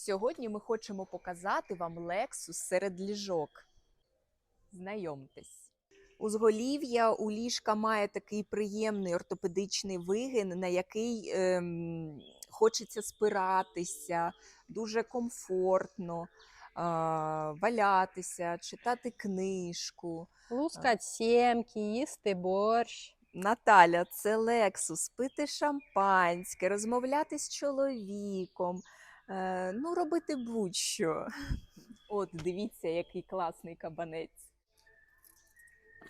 Сьогодні ми хочемо показати вам Lexus серед ліжок. Знайомтесь. Узголів'я у ліжка має такий приємний ортопедичний вигин, на який ем, хочеться спиратися, дуже комфортно валятися, читати книжку. Лускать сімки, їсти борщ. Наталя, це Lexus, пити шампанське, розмовляти з чоловіком, ну, робити будь-що. От, дивіться, який класний кабанець.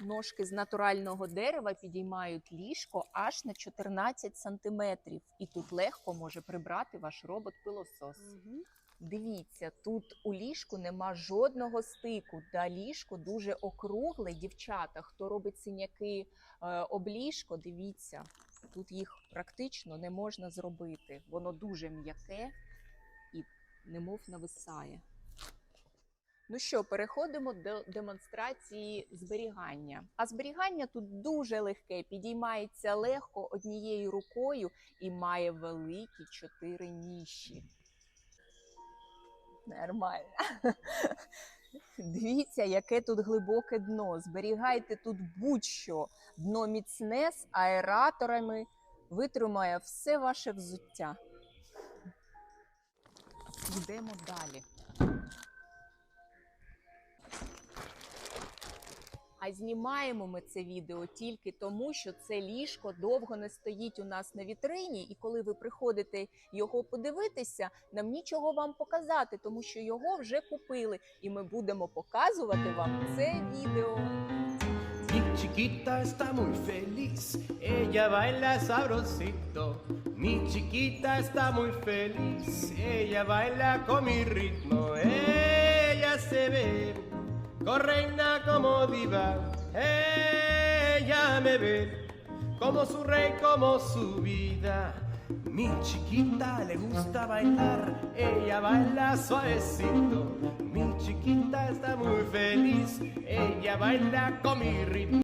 Ножки з натурального дерева підіймають ліжко аж на 14 сантиметрів, і тут легко може прибрати ваш робот-пилосос. Дивіться, тут у ліжку нема жодного стику. Да, ліжко дуже округле. Дівчата, хто робить синяки е, об ліжко, дивіться, тут їх практично не можна зробити. Воно дуже м'яке немов нависає. Ну що, переходимо до демонстрації зберігання. А зберігання тут дуже легке, підіймається легко однією рукою і має великі чотири ніжі. Нормально. Дивіться, яке тут глибоке дно. Зберігайте тут будь-що. Дно міцне з аераторами витримає все ваше взуття. Йдемо далі. А знімаємо ми це відео тільки тому, що це ліжко довго не стоїть у нас на вітрині, і коли ви приходите його подивитися, нам нічого вам показати, тому що його вже купили, і ми будемо показувати вам це відео. Mi chiquita está muy feliz, ella baila sabrosito. Mi chiquita está muy feliz, ella baila con mi ritmo. Ella se ve, correina como diva. Ella me ve como su rey, como su vida. Mi chiquita le gusta bailar, ella baila suavecito. Mi ella baila con mi ritmo.